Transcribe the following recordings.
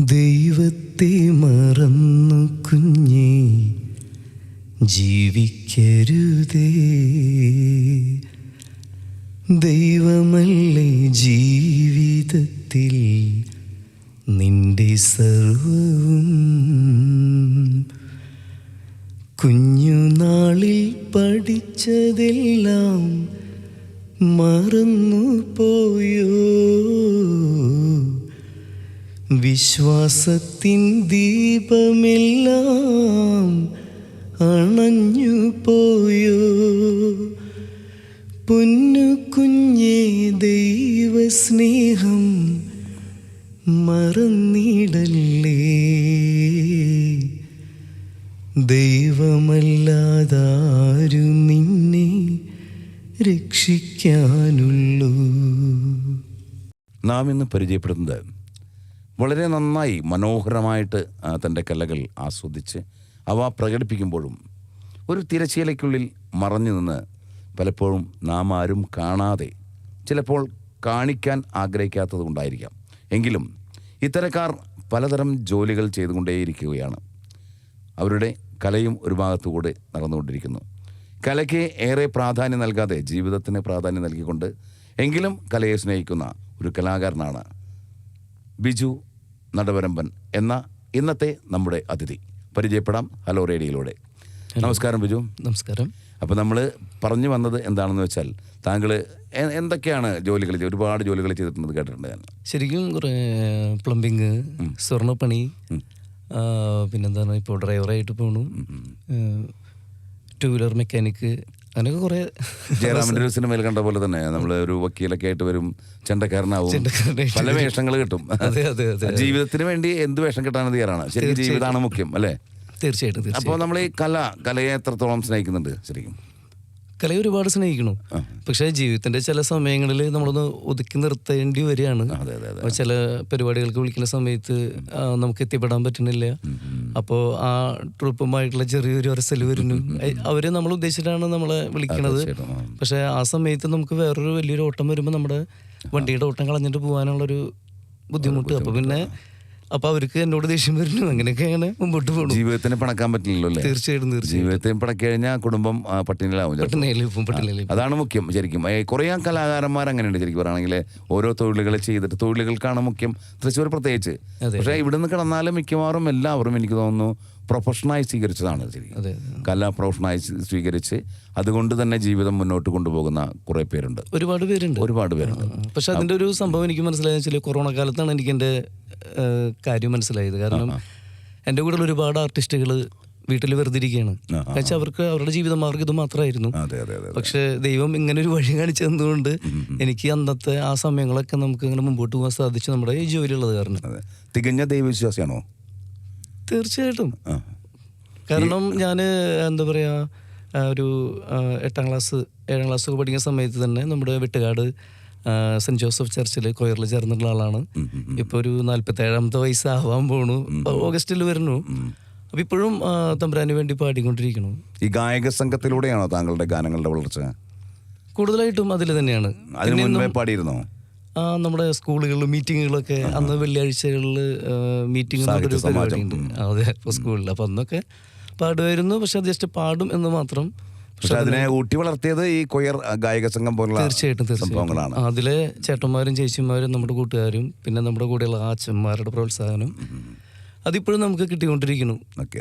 ദൈവത്തെ മറന്നു കുഞ്ഞി ജീവിക്കരുതേ. ദൈവമല്ലേ ജീവിതത്തിൽ നിന്റെ സർവവും? കുഞ്ഞുനാളിൽ പഠിച്ചതെല്ലാം മറന്നു പോയോ വിശ്വാസത്തിൻ ദീപമെല്ലാം അണഞ്ഞു പോയോ? പൊന്നു കുഞ്ഞേ ദൈവസ്നേഹം മറന്നിടല്ലേ? ദൈവമല്ലാതാരു നിന്നെ രക്ഷിക്കാനുള്ളൂ. നാം ഇന്ന് പരിചയപ്പെടുന്നത് വളരെ നന്നായി മനോഹരമായിട്ട് തന്റെ കലകൾ ആസ്വദിച്ച് അവ പ്രകടിപ്പിക്കുമ്പോഴും ഒരു തിരശീലയ്ക്കുള്ളിൽ മറഞ്ഞു നിന്ന് പലപ്പോഴും നാം ആരും കാണാതെ ചിലപ്പോൾ കാണിക്കാൻ ആഗ്രഹിക്കാത്തത് കൊണ്ടായിരിക്കാം. എങ്കിലും ഇത്തരക്കാർ പലതരം ജോലികൾ ചെയ്തുകൊണ്ടേയിരിക്കുകയാണ്. അവരുടെ കലയും ഒരു ഭാഗത്തുകൂടെ നടന്നുകൊണ്ടിരിക്കുന്നു. കലയ്ക്ക് ഏറെ പ്രാധാന്യം നൽകാതെ ജീവിതത്തിന് പ്രാധാന്യം നൽകിക്കൊണ്ട് എങ്കിലും കലയെ സ്നേഹിക്കുന്ന ഒരു കലാകാരനാണ് ബിജു നടവരമ്പൻ എന്ന ഇന്നത്തെ നമ്മുടെ അതിഥി. പരിചയപ്പെടാം. ഹലോ റേഡിയോയിലൂടെ. നമസ്കാരം ബിജു. നമസ്കാരം. അപ്പോൾ നമ്മൾ പറഞ്ഞു വന്നത് എന്താണെന്ന് വെച്ചാൽ താങ്കൾ എന്തൊക്കെയാണ് ജോലികൾ ചെയ്ത് ഒരുപാട് ജോലികൾ ചെയ്തിട്ടുണ്ട് കേട്ടിട്ടുണ്ട് ഞാൻ. ശരിക്കും കുറേ പ്ലംബിങ് സ്വർണപ്പണി പിന്നെന്താണ് ഇപ്പോൾ ഡ്രൈവറായിട്ട് പോണു. ടൂ വീലർ മെക്കാനിക്ക് അങ്ങനെയൊക്കെ കുറേ ജയറാമിന്റെ ഒരു സിനിമയിൽ കണ്ട പോലെ തന്നെ നമ്മൾ ഒരു വക്കീലൊക്കെ ആയിട്ട് വരും ചെണ്ടക്കാരനാവും. പല വേഷങ്ങൾ കിട്ടും. അതെ അതെ അതെ ജീവിതത്തിന് വേണ്ടി എന്ത് വേഷം കിട്ടാനും തയ്യാറാണ്. ശരിക്കും ജീവിതമാണ് മുഖ്യം അല്ലേ? തീർച്ചയായിട്ടും തീർച്ചയായിട്ടും. അപ്പോൾ നമ്മൾ ഈ കല കലയെ എത്രത്തോളം സ്നേഹിക്കുന്നുണ്ട് ശരിക്കും? കലയെ ഒരുപാട് സ്നേഹിക്കണം. പക്ഷെ ജീവിതത്തിന്റെ ചില സമയങ്ങളിൽ നമ്മളൊന്ന് ഒതുക്കി നിർത്തേണ്ടി വരികയാണ്. ചില പരിപാടികൾക്ക് വിളിക്കുന്ന സമയത്ത് നമുക്ക് എത്തിപ്പെടാൻ പറ്റുന്നില്ല. അപ്പോ ആ ട്രൂപ്പുമായിട്ടുള്ള ചെറിയൊരു ഒരസൽ വരുന്നു. അവർ നമ്മൾ ഉദ്ദേശിച്ചിട്ടാണ് നമ്മളെ വിളിക്കണത്. പക്ഷെ ആ. പക്ഷേ ആ സമയത്ത് നമുക്ക് വേറൊരു വലിയൊരു ഓട്ടം വരുമ്പോൾ നമ്മുടെ വണ്ടിയുടെ ഓട്ടം കളഞ്ഞിട്ട് പോകാനുള്ളൊരു ബുദ്ധിമുട്ട്. അപ്പോൾ പിന്നെ അപ്പോൾ അവർക്ക് എന്നോട് ദേഷ്യം വരുന്നു. അങ്ങനെയൊക്കെ അങ്ങനെ മുമ്പോട്ട് പോകുന്നത് ജീവിതത്തിന് പണക്കാൻ പറ്റില്ലല്ലോ അല്ലേ? തീർച്ചയായിട്ടും തീർച്ചയായും ജീവിതത്തെ പണക്കി കഴിഞ്ഞാൽ കുടുംബം ആ, പട്ടിണിയിലാവും ചിലപ്പോൾ. പട്ടിണിയിലും പട്ടിണിയിലും അതാണ് മുഖ്യം ശരിക്കും. ഏ, കുറേ കലാകാരന്മാർ അങ്ങനെയുണ്ട് ശരിക്കും പറയുകയാണെങ്കിൽ. ഓരോ തൊഴിലുകൾ ചെയ്തിട്ട് തൊഴിലുകൾക്കാണ് മുഖ്യം. തൃശ്ശൂർ പ്രത്യേകിച്ച്. അതെ. പക്ഷേ ഇവിടുന്ന് കിടന്നാലും മിക്കവാറും എല്ലാവരും എനിക്ക് തോന്നുന്നു പ്രൊഫഷണായി സ്വീകരിച്ചതാണ് ശരിക്കും. കല പ്രൊഫഷനായി സ്വീ- സ്വീകരിച്ച് അതുകൊണ്ട് തന്നെ ജീവിതം മുന്നോട്ട് കൊണ്ടുപോകുന്ന കുറേ പേരുണ്ട്. ഒരുപാട് പേരുണ്ട്. ഒരുപാട് പേരുണ്ട്. പക്ഷെ അതിന്റെ ഒരു സംഭവം എനിക്ക് മനസ്സിലായെന്ന് വെച്ചാൽ കൊറോണ കാലത്താണ് എനിക്ക് എന്റെ കാര്യം മനസ്സിലായത്. കാരണം എന്റെ കൂടെ ഒരുപാട് ആർട്ടിസ്റ്റുകൾ വീട്ടിൽ വെറുതെ ഇരിക്കുകയാണ്. ആ, അവർക്ക് അവരുടെ ജീവിത മാർഗം ഇത് മാത്രമായിരുന്നു. പക്ഷെ ദൈവം ഇങ്ങനെ ഒരു വഴി കാണിച്ചു തന്നതുകൊണ്ട് എനിക്ക് അന്നത്തെ ആ സമയങ്ങളൊക്കെ നമുക്ക് ഇങ്ങനെ മുമ്പോട്ട് പോകാൻ സാധിച്ചു നമ്മുടെ ഈ ജോലിയുള്ളത് കാരണം. തികഞ്ഞ ദൈവവിശ്വാസിയാണോ? തീർച്ചയായിട്ടും. കാരണം ഞാൻ എന്താ പറയുക ഒരു എട്ടാം ക്ലാസ് ഏഴാം ക്ലാസ് ഒക്കെ പഠിക്കുന്ന സമയത്ത് തന്നെ നമ്മുടെ വെട്ടുകാട് സെന്റ് ജോസഫ് ചർച്ചിൽ കൊയറിൽ ചേർന്നിട്ടുള്ള ആളാണ്. ഇപ്പോൾ ഒരു നാല്പത്തി ഏഴാമത്തെ വയസ്സാവാൻ പോണു. ഓഗസ്റ്റിൽ വരുന്നു. അപ്പം ഇപ്പോഴും തമ്പുരാന് വേണ്ടി പാടിക്കൊണ്ടിരിക്കുന്നു. ഈ ഗായക സംഘത്തിലൂടെയാണോ താങ്കളുടെ ഗാനങ്ങളുടെ വളർച്ച? കൂടുതലായിട്ടും അതിൽ തന്നെയാണ്. അതിനു മുൻപേ പാടിയിരുന്നോ? നമ്മുടെ സ്കൂളുകളിൽ മീറ്റിങ്ങുകളൊക്കെ അന്ന് വെള്ളിയാഴ്ചകളിൽ മീറ്റിംഗ്. പരിപാടിയുണ്ട് അതെ ഇപ്പോൾ സ്കൂളിൽ അപ്പം അന്നൊക്കെ പാടുമായിരുന്നു. പക്ഷെ അത് ജസ്റ്റ് പാടും എന്ന് മാത്രം. പക്ഷെ അതിനെ ഊട്ടി വളർത്തിയത് ഈ കൊയർ ഗായക സംഘം പോലുള്ള തീർച്ചയായിട്ടും തീർച്ചയായിട്ടും. സംഭവങ്ങളാണ്. അതിലെ ചേട്ടന്മാരും ചേച്ചിമാരും നമ്മുടെ കൂട്ടുകാരും പിന്നെ നമ്മുടെ കൂടെയുള്ള ആ അച്ഛന്മാരുടെ പ്രോത്സാഹനം അതിപ്പോഴും നമുക്ക് കിട്ടിക്കൊണ്ടിരിക്കുന്നു.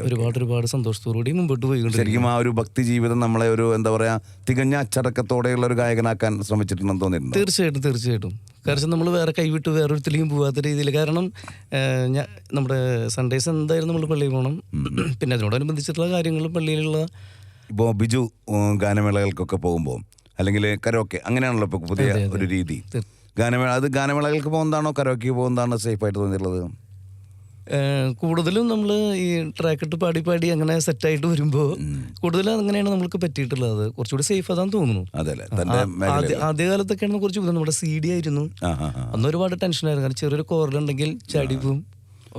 ഒരുപാട് ഒരുപാട് സന്തോഷത്തോടുകൂടി മുമ്പോട്ട് പോയിക്കൊണ്ടിരിക്കുന്നു. ശരിക്കും ആ ഒരു ഭക്തി ജീവിതം നമ്മളെ ഒരു എന്താ പറയാ തികഞ്ഞ അച്ചടക്കത്തോടെയുള്ള ഒരു ഗായകനാക്കാൻ ശ്രമിച്ചിട്ടുണ്ടെന്ന് തോന്നിയിട്ടുണ്ട്? തീർച്ചയായിട്ടും തീർച്ചയായിട്ടും. കാരണം നമ്മൾ വേറെ കൈവിട്ട് വേറൊരുത്തിലേക്കും പോകാത്ത രീതിയിൽ കാരണം നമ്മുടെ സൺഡേസ് എന്തായാലും നമ്മൾ പള്ളിയിൽ പോകണം പിന്നെ അതിനോടനുബന്ധിച്ചിട്ടുള്ള കാര്യങ്ങൾ പള്ളിയിലുള്ള ഇപ്പോൾ ബിജു ഗാനമേളകൾക്കൊക്കെ പോകുമ്പോൾ അല്ലെങ്കിൽ കരോക്കെ അങ്ങനെയാണല്ലോ ഇപ്പോൾ പുതിയ ഒരു രീതി. ഗാനമേള അത് ഗാനമേളകൾക്ക് പോകുന്നതാണോ കരോക്കെ പോകുന്നതാണോ സേഫ് ആയിട്ട് തോന്നിയിട്ടുള്ളത്? കൂടുതലും നമ്മൾ ഈ ട്രാക്കിട്ട് പാടി പാടി അങ്ങനെ സെറ്റായിട്ട് വരുമ്പോൾ കൂടുതലും അങ്ങനെയാണ് നമ്മൾക്ക് പറ്റിയിട്ടുള്ളത്. കുറച്ചുകൂടി സേഫ് അതാന്ന് തോന്നുന്നു. അതെ അല്ലേ? തന്റെ ആ- ആദ്യ ആദ്യകാലത്തൊക്കെയാണ് കുറച്ച് നമ്മുടെ സി ഡി ആയിരുന്നു. അന്ന് ഒരുപാട് ടെൻഷനായിരുന്നു കാരണം ചെറിയൊരു കോറിലുണ്ടെങ്കിൽ ചാടി പോവും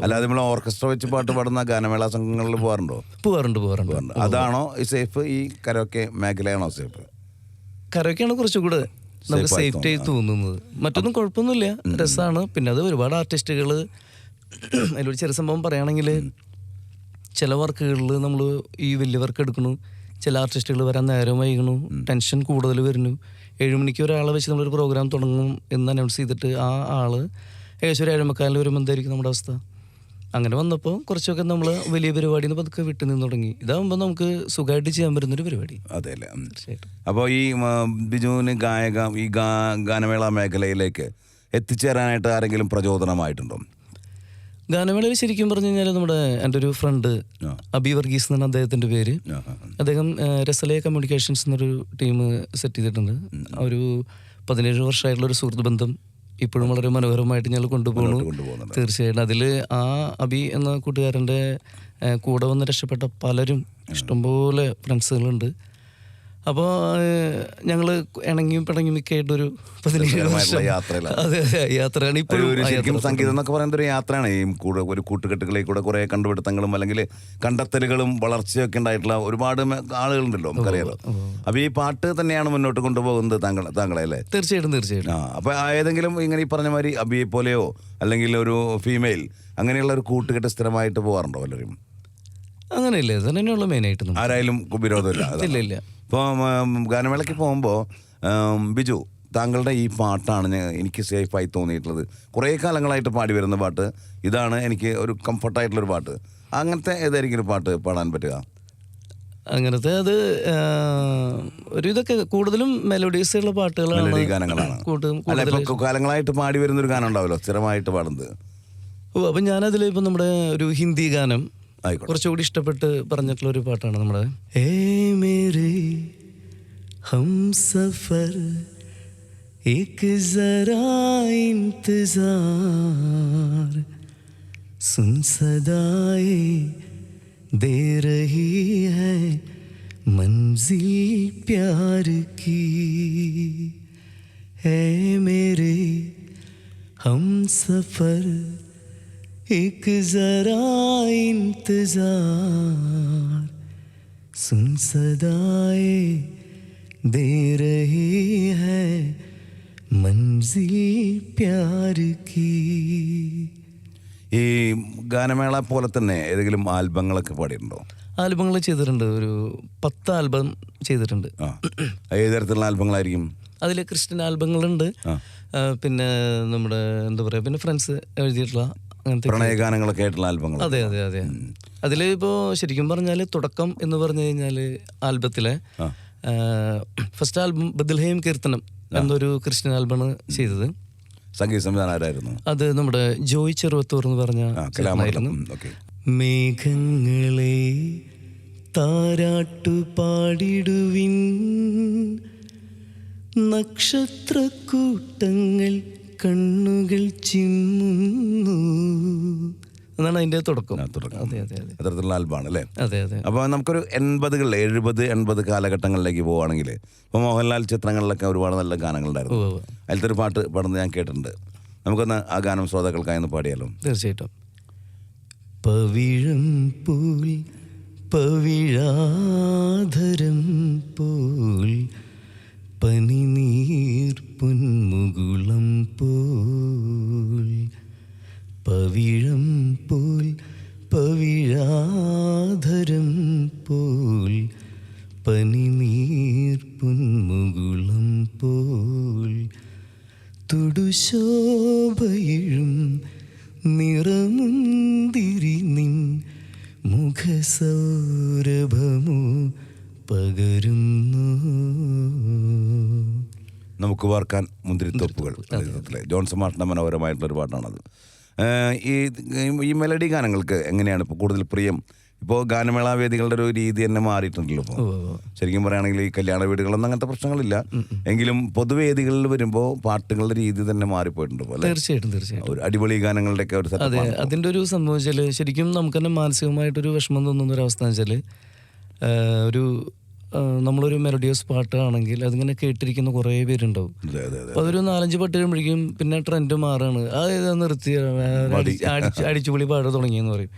അല്ലാതെ നമ്മൾ ഓർക്കസ്ട്ര വെച്ച് പാട്ട് പാടുന്ന ഗാനമേള സംഘങ്ങളിൽ പോകാറുണ്ടോ? പോകാറുണ്ട് പോകാറുണ്ട്. അതാണോ ഈ സേഫ് ഈ കരോക്കെ മേഖലയാണോ സേഫ് കരോക്കെയാണ് കുറച്ചുകൂടെ നമുക്ക് സേഫ്റ്റി ആയി തോന്നുന്നത്. മറ്റൊന്നും കുഴപ്പമൊന്നുമില്ല. രസമാണ് പിന്നെ അത് ഒരുപാട് ആർട്ടിസ്റ്റുകൾ അതിലൊരു ചെറിയ സംഭവം പറയുകയാണെങ്കിൽ ചില വർക്കുകളിൽ നമ്മൾ ഈ വലിയ വർക്ക് എടുക്കണു ചില ആർട്ടിസ്റ്റുകൾ വരാൻ നേരം വൈകണു ടെൻഷൻ കൂടുതൽ വരുന്നു. ഏഴുമണിക്ക് ഒരാളെ വെച്ച് നമ്മളൊരു പ്രോഗ്രാം തുടങ്ങും എന്ന് അനൗൺസ് ചെയ്തിട്ട് ആ ആൾ ഏകദേശം ഒരു ഏഴുമക്കാലിൽ വരുമ്പോൾ എന്തായിരിക്കും നമ്മുടെ അവസ്ഥ? അങ്ങനെ വന്നപ്പോൾ കുറച്ചൊക്കെ നമ്മൾ വലിയ പരിപാടി നിന്ന് പതുക്കെ വിട്ടു നിന്ന് തുടങ്ങി. ഇതാകുമ്പോൾ നമുക്ക് സുഖമായിട്ട് ചെയ്യാൻ പറ്റുന്നൊരു പരിപാടി. അതെ അല്ലേ. അപ്പോൾ ഈ ബിജുവിന് ഗായക ഈ ഗാ ഗാനമേള മേഖലയിലേക്ക് എത്തിച്ചേരാനായിട്ട് ആരെങ്കിലും പ്രചോദനമായിട്ടുണ്ടോ? ഗാനമേളയിൽ ശരിക്കും പറഞ്ഞു കഴിഞ്ഞാൽ നമ്മുടെ എന്റെ ഒരു ഫ്രണ്ട്. അബി വർഗീസ് എന്നാണ് അദ്ദേഹത്തിന്റെ പേര്. അദ്ദേഹം രസലയ കമ്മ്യൂണിക്കേഷൻസ് എന്നൊരു ടീം സെറ്റ് ചെയ്തിട്ടുണ്ട്. ഒരു പതിനേഴ് വർഷമായിട്ടുള്ള ഒരു സുഹൃത്ത് ബന്ധം ഇപ്പോഴും വളരെ മനോഹരമായിട്ട് ഞങ്ങൾ കൊണ്ടുപോകുന്നു. തീർച്ചയായിട്ടും. അതിൽ ആ അബി എന്ന കൂട്ടുകാരന്റെ കൂടെ വന്ന് രക്ഷപ്പെട്ട പലരും ഇഷ്ടംപോലെ ഫ്രണ്ട്സുകളുണ്ട് അപ്പോൾ ഞങ്ങൾ ഇണങ്ങിയും പിണങ്ങിയും ഒക്കെ ആയിട്ടൊരു. അതെ യാത്രയാണ് ഇപ്പോഴും ശരിക്കും സംഗീതം എന്നൊക്കെ പറയുന്നത് ഒരു യാത്രയാണ്. ഈ കൂടെ ഒരു കൂട്ടുകെട്ടുകളിൽ കൂടെ കുറേ കണ്ടുപിടുത്തങ്ങളും അല്ലെങ്കിൽ കണ്ടെത്തലുകളും വളർച്ചയൊക്കെ ഉണ്ടായിട്ടുള്ള ഒരുപാട് ആളുകളുണ്ടല്ലോ നമുക്കറിയാലോ. അപ്പോൾ ഈ പാട്ട് തന്നെയാണ് മുന്നോട്ട് കൊണ്ടുപോകുന്നത് താങ്കൾ താങ്കളെ അല്ലേ? തീർച്ചയായിട്ടും തീർച്ചയായിട്ടും. ആ അപ്പോൾ ഏതെങ്കിലും ഇങ്ങനെ ഈ പറഞ്ഞ മാതിരി അബിയെ പോലെയോ അല്ലെങ്കിൽ ഒരു ഫീമെയിൽ അങ്ങനെയുള്ള ഒരു കൂട്ടുകെട്ട് സ്ഥിരമായിട്ട് പോകാറുണ്ടോ പലരും അങ്ങനെയല്ലേ. തന്നെയുള്ള മെയിനായിട്ട് ആരായാലും വിരോധമില്ല. ഇല്ല ഇല്ല. ഇപ്പോൾ ഗാനമേളയ്ക്ക് പോകുമ്പോൾ ബിജു താങ്കളുടെ ഈ പാട്ടാണ് എനിക്ക് സേഫായി തോന്നിയിട്ടുള്ളത്. കുറേ കാലങ്ങളായിട്ട് പാടി വരുന്ന പാട്ട്. ഇതാണ് എനിക്ക് ഒരു കംഫർട്ടായിട്ടുള്ളൊരു പാട്ട്. അങ്ങനത്തെ ഏതായിരിക്കും ഒരു പാട്ട് പാടാൻ പറ്റുക? അങ്ങനത്തെ അത് ഒരു ഇതൊക്കെ കൂടുതലും മെലഡീസ് ഉള്ള പാട്ടുകളാണ് ഗാനങ്ങളാണ്. കാലങ്ങളായിട്ട് പാടി വരുന്ന ഒരു ഗാനം ഉണ്ടാവുമല്ലോ സ്ഥിരമായിട്ട് പാടുന്നത്. ഓ അപ്പം ഞാനതിൽ ഇപ്പം നമ്മുടെ ഒരു ഹിന്ദി ഗാനം കുറച്ചുകൂടി ഇഷ്ടപ്പെട്ട് പറഞ്ഞിട്ടുള്ള ഒരു പാട്ടാണ് നമ്മുടെ ഏ മേരെ ഹം സഫർ एक जरा इंतजार सुन सदाए दे रही है मंजिल प्यार की है मेरे हम सफर एक जरा इंतजार सुन सदाए दे रही है मंजिल प्यार की ഈ ഗാനമേള പോലെ തന്നെ ഏതെങ്കിലും ആൽബങ്ങളൊക്കെ പാടിയിട്ടുണ്ടോ ആൽബങ്ങൾ ചെയ്തിട്ടുണ്ട് ഒരു പത്ത് ആൽബം ചെയ്തിട്ടുണ്ട് ആ ഏത് തരത്തിലുള്ള ആൽബങ്ങളായിരിക്കും അതിൽ ക്രിസ്ത്യൻ ആൽബങ്ങളുണ്ട് ആ. ആ, പിന്നെ നമ്മുടെ എന്താ പറയുക പിന്നെ ഫ്രണ്ട്സ് എഴുതിയിട്ടുള്ള അങ്ങനത്തെ പ്രണയഗാനങ്ങളൊക്കെ ആയിട്ടുള്ള ആൽബങ്ങൾ അതെ അതെ അതെ. അതിൽ ഇപ്പോൾ ശരിക്കും പറഞ്ഞാൽ തുടക്കം എന്ന് പറഞ്ഞു കഴിഞ്ഞാൽ ആൽബത്തിലെ ഫസ്റ്റ് ആൽബം ബദൽഹേം കീർത്തനം എന്നൊരു ക്രിസ്ത്യൻ ആൽബമാണ് ചെയ്തത്. സംഗീത സംവിധാനം ആരായിരുന്നു? അത് നമ്മുടെ ജോയ് ചെറുവത്തൂർ എന്ന് പറഞ്ഞ മേഘങ്ങളെ താരാട്ടു പാടിടുവിൻ. നക്ഷത്രക്കൂട്ടങ്ങൾ കണ്ണുകൾ ചിമ്മുന്നു. എന്നാണ് അതിന്റെ തുടക്കം. അത്തരത്തിലുള്ള ആൽബമാണ് അല്ലേ? അതെ അതെ. അപ്പോൾ നമുക്കൊരു എൺപതുകളിൽ എഴുപത് എൺപത് കാലഘട്ടങ്ങളിലേക്ക് പോവുകയാണെങ്കിൽ ഇപ്പോൾ മോഹൻലാൽ ചിത്രങ്ങളിലൊക്കെ ഒരുപാട് നല്ല ഗാനങ്ങളുണ്ടായിരുന്നു. അതിലത്തെ ഒരു പാട്ട് പാടുന്നത് ഞാൻ കേട്ടിട്ടുണ്ട്. നമുക്കൊന്ന് ആ ഗാനം ശ്രോതാക്കൾക്കായി ഒന്ന് പാടിയാലോ? തീർച്ചയായിട്ടും. പവിഴം പൂൽ പവിഴാധരം പോൽ പനിനീർ പൊന്മുകുളം പോൽ. പവിഴം പോൽ പവിഴാധരം പോൽ പനിനീർ പൊന്മുകുളം പോൽ. തുടുശോഭയിഴും നിറമുന്തിരി നിൻ മുഖസൗരഭമോ പകരുന്നു. നമുക്ക് വാർക്കാൻ മുന്തിരിത്തോപ്പുകൾ. ജോൺസൺ മാഷിന്റെ മനോഹരമായിട്ടുള്ള ഒരു പാട്ടാണത്. ഈ ഈ മെലഡി ഗാനങ്ങൾക്ക് എങ്ങനെയാണ് ഇപ്പോൾ കൂടുതൽ പ്രിയം? ഇപ്പോൾ ഗാനമേള വേദികളുടെ ഒരു രീതി തന്നെ മാറിയിട്ടുണ്ടല്ലോ ഇപ്പോൾ ശരിക്കും പറയുകയാണെങ്കിൽ ഈ കല്യാണ വീടുകളൊന്നും അങ്ങനത്തെ പ്രശ്നങ്ങളില്ല. എങ്കിലും പൊതുവേദികളിൽ വരുമ്പോൾ പാട്ടുകളുടെ രീതി തന്നെ മാറിപ്പോയിട്ടുണ്ട് തീർച്ചയായിട്ടും തീർച്ചയായിട്ടും. ഒരു അടിപൊളി ഗാനങ്ങളുടെയൊക്കെ ഒരു അതെ അതിന്റെ ഒരു സംഭവം വെച്ചാൽ ശരിക്കും നമുക്ക് തന്നെ മാനസികമായിട്ടൊരു വിഷമം തോന്നുന്ന ഒരു അവസ്ഥ എന്ന് വെച്ചാൽ ഒരു നമ്മളൊരു മെലഡിയസ് പാട്ടാണെങ്കിൽ അതിങ്ങനെ കേട്ടിരിക്കുന്ന കുറേ പേരുണ്ടാവും. അപ്പൊ അതൊരു നാലഞ്ച് പാട്ട് കഴിയുമ്പോഴേക്കും പിന്നെ ട്രെൻഡ് മാറാണ്. അത് ഏതാ നിർത്തി അടിച്ച് അടിച്ചുപൊളി പാട്ട് തുടങ്ങിയെന്ന് പറയും.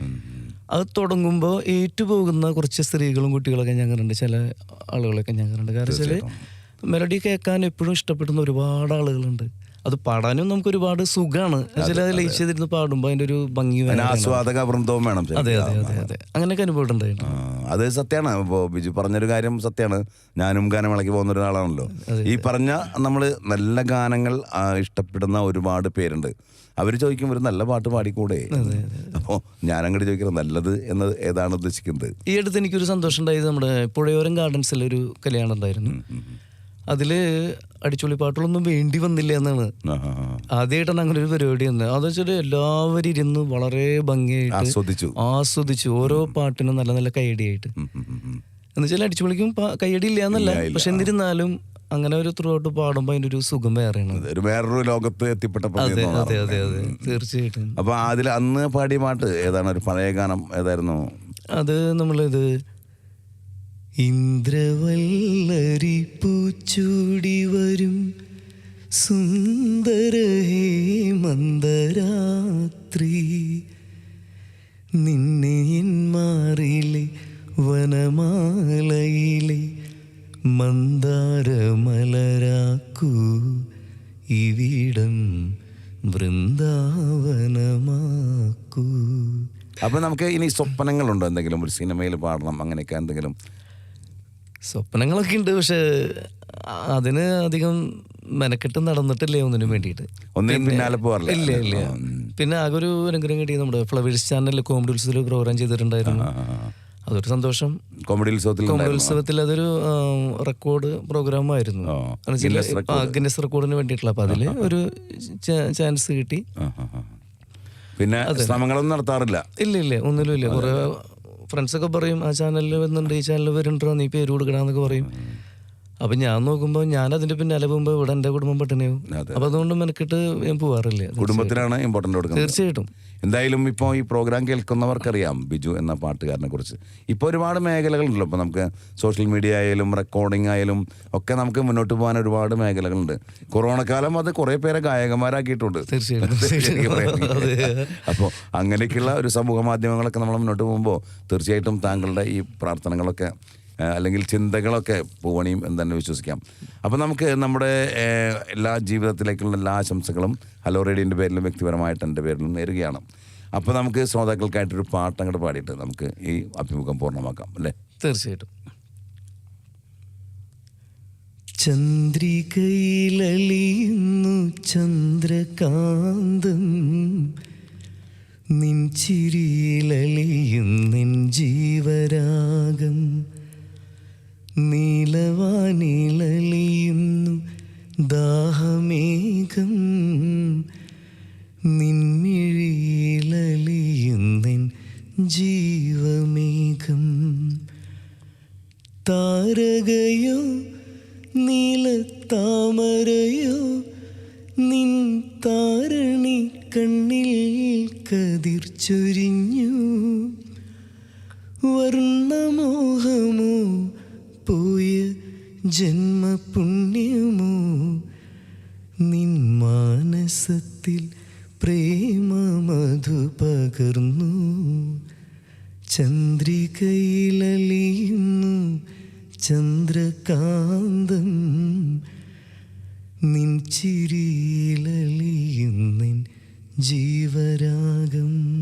അത് തുടങ്ങുമ്പോൾ ഏറ്റുപോകുന്ന കുറച്ച് സ്ത്രീകളും കുട്ടികളൊക്കെ ഞാൻ കണ്ടിട്ടുണ്ട്. ചില ആളുകളൊക്കെ ഞാൻ കണ്ടിട്ടുണ്ട്. കാരണം വെച്ചാൽ മെലഡി കേൾക്കാൻ എപ്പോഴും ഇഷ്ടപ്പെടുന്ന ഒരുപാട് ആളുകളുണ്ട്. അത് പാടാനും നമുക്ക് ഒരുപാട് സുഖമാണ് അത് ലയിച്ച് ചെയ്തിരുന്ന് പാടുമ്പോൾ അതിന്റെ ഒരു ഭംഗി ആസ്വാദക വൃന്ദവും വേണം അതെ അതെ അതെ അതെ. അങ്ങനെയൊക്കെ അനുഭവമുണ്ടായിരുന്നു അത് സത്യമാണ്. ഇപ്പോൾ ബിജു പറഞ്ഞൊരു കാര്യം സത്യമാണ്. ഞാനും ഗാനം ഇളക്കി പോകുന്ന ഒരാളാണല്ലോ ഈ പറഞ്ഞ നമ്മൾ നല്ല ഗാനങ്ങൾ ഇഷ്ടപ്പെടുന്ന ഒരുപാട് പേരുണ്ട്. അവർ ചോദിക്കും ഒരു നല്ല പാട്ട് പാടിക്കൂടെ? അപ്പോൾ ഞാനങ്ങോട്ട് ചോദിക്കുന്നത് നല്ലത് എന്ന് ഏതാണ് ഉദ്ദേശിക്കുന്നത്? ഈ അടുത്ത് എനിക്കൊരു സന്തോഷം ഉണ്ടായത് നമ്മുടെ പുഴയോരം ഗാർഡൻസിൽ ഒരു കല്യാണം ഉണ്ടായിരുന്നു. അതിൽ അടിച്ചുള്ളി പാട്ടുകളൊന്നും വേണ്ടി വന്നില്ല എന്നാണ്. ആദ്യമായിട്ടാണ് അങ്ങനെ ഒരു പരിപാടി വന്നത്. അതെന്ന് വെച്ചാൽ എല്ലാവരും ഇരുന്ന് വളരെ ഭംഗിയായിട്ട് ആസ്വദിച്ചു. ആസ്വദിച്ചു. ഓരോ പാട്ടിനും നല്ല നല്ല കൈയടിയായിട്ട്. എന്ന് വെച്ചാൽ അടിച്ചുപൊളിക്കും കൈയടി ഇല്ല എന്നല്ല പക്ഷെ എന്നിരുന്നാലും അങ്ങനെ ഒരു ത്രൂ ഔട്ട് പാടുമ്പോൾ അതിന്റെ ഒരു സുഖം വേറെയാണ്. അത് ഒരു വേറൊരു ലോകത്ത് എത്തിപ്പെട്ട അതെ. അതെ അതെ അതെ. തീർച്ചയായിട്ടും. അപ്പൊ അതിൽ അന്ന് പാടിയ പാട്ട് ഏതാണ്? ഒരു പഴയ ഗാനം ഏതായിരുന്നു? അത് നമ്മളിത് ഇന്ദ്രവല്ലരി നമുക്ക് ഇനി സ്വപ്നങ്ങളുണ്ടോ? എന്തെങ്കിലും ഒരു സിനിമയിൽ പാടണം അങ്ങനെയൊക്കെ എന്തെങ്കിലും? സ്വപ്നങ്ങളൊക്കെ ഉണ്ട് പക്ഷെ അതിന് അധികം മെനക്കെട്ട് നടന്നിട്ടില്ല ഒന്നിനും വേണ്ടിയിട്ട്. ഒന്നിനും പിന്നാലെ പോകാറില്ല. ഇല്ല ഇല്ല. പിന്നെ ആകെ ഒരു അനുഗ്രഹം കിട്ടി നമ്മുടെ ഫ്ലവേഴ്സ് ചാനലിൽ കോമഡി ഉത്സവത്തിൽ പ്രോഗ്രാം ചെയ്തിട്ടുണ്ടായിരുന്നു. അതൊരു സന്തോഷം. കോമഡി ഉത്സവത്തിൽ കോമഡി ഉത്സവത്തിൽ അതൊരു റെക്കോർഡ് പ്രോഗ്രാം ആയിരുന്നു. ഗിന്നസ് റെക്കോർഡിന് വേണ്ടിയിട്ടുള്ള. അപ്പൊ അതിൽ ഒരു ചാൻസ് കിട്ടി. പിന്നെ ശ്രമങ്ങളൊന്നും നടത്താറില്ല. ഇല്ല ഇല്ല ഒന്നിലും ഇല്ല. കുറെ ഫ്രണ്ട്സ് ഒക്കെ പറയും ആ ചാനലിൽ വരുന്നുണ്ട് ഈ ചാനലിൽ വരുന്നുണ്ടോ നീ പേര് കൊടുക്കണമെന്നൊക്കെ പറയും. അപ്പൊ ഞാൻ നോക്കുമ്പോൾ ഞാൻ അതിന്റെ പിന്നാലെ പോകുമ്പോൾ ഇവിടെ എന്റെ കുടുംബം പട്ടിണിയാവും. അപ്പൊ അതുകൊണ്ട് മെനക്കിട്ട് ഞാൻ പോവാറില്ല. കുടുംബത്തിനാണ് ഇമ്പോർട്ടന്റ് കൊടുക്കുന്നത്. തീർച്ചയായിട്ടും. എന്തായാലും ഇപ്പോൾ ഈ പ്രോഗ്രാം കേൾക്കുന്നവർക്കറിയാം ബിജു എന്ന പാട്ടുകാരനെ കുറിച്ച്. ഇപ്പോൾ ഒരുപാട് മേഖലകളുണ്ടല്ലോ. ഇപ്പോൾ നമുക്ക് സോഷ്യൽ മീഡിയ ആയാലും റെക്കോർഡിംഗ് ആയാലും ഒക്കെ നമുക്ക് മുന്നോട്ട് പോകാൻ ഒരുപാട് മേഖലകളുണ്ട്. കൊറോണ കാലം അത് കുറേ പേരെ ഗായകന്മാരാക്കിയിട്ടുണ്ട്. അപ്പോൾ അങ്ങനെയൊക്കെയുള്ള ഒരു സമൂഹ മാധ്യമങ്ങളൊക്കെ നമ്മൾ മുന്നോട്ട് പോകുമ്പോൾ തീർച്ചയായിട്ടും താങ്കളുടെ ഈ പ്രാർത്ഥനകളൊക്കെ അല്ലെങ്കിൽ ചിന്തകളൊക്കെ പൂവണിയും എന്ന് തന്നെ വിശ്വസിക്കാം. അപ്പോൾ നമുക്ക് നമ്മുടെ എല്ലാ ജീവിതത്തിലേക്കുള്ള എല്ലാ ആശംസകളും ഹലോ റേഡിയോന്റെ പേരിലും വ്യക്തിപരമായിട്ട് എന്റെ പേരിലും നേരുകയാണ്. അപ്പോൾ നമുക്ക് ശ്രോതാക്കൾക്കായിട്ടൊരു പാട്ട് അങ്ങോട്ട് പാടിയിട്ട് നമുക്ക് ഈ അഭിമുഖം പൂർണമാക്കാം അല്ലേ? തീർച്ചയായിട്ടും. ചന്ദ്രികയിലലിയുന്നു ചന്ദ്രകാന്തം. നിൻ ചിരിയിലലിയുന്നിൻ ജീവരാഗം. നീലവാനിലലിയുന്നു ദാഹമേഘം. നിൻമിഴിയിലലിയുന്നിൻ ജീവമേഘം മാനസത്തിൽ പ്രേമമധു പകർന്നു. ചന്ദ്രികയിലലിയുന്നു ചന്ദ്രകാന്തം. നിൻ ജീവരാഗം.